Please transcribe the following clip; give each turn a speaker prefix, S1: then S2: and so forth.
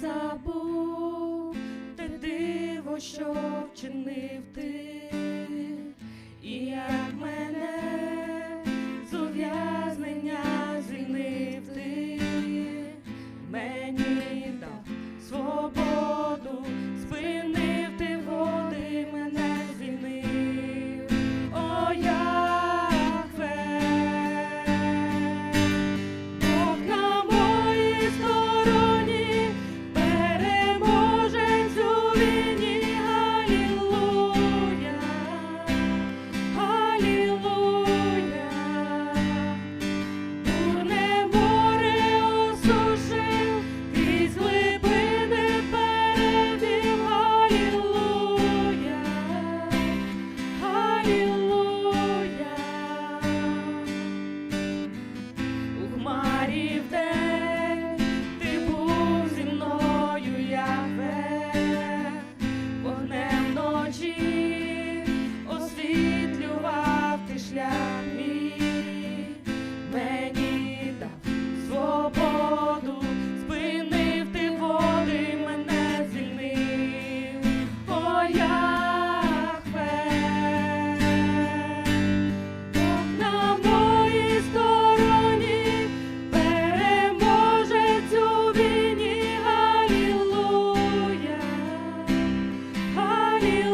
S1: забув, те диво, що вчинив ти believe you.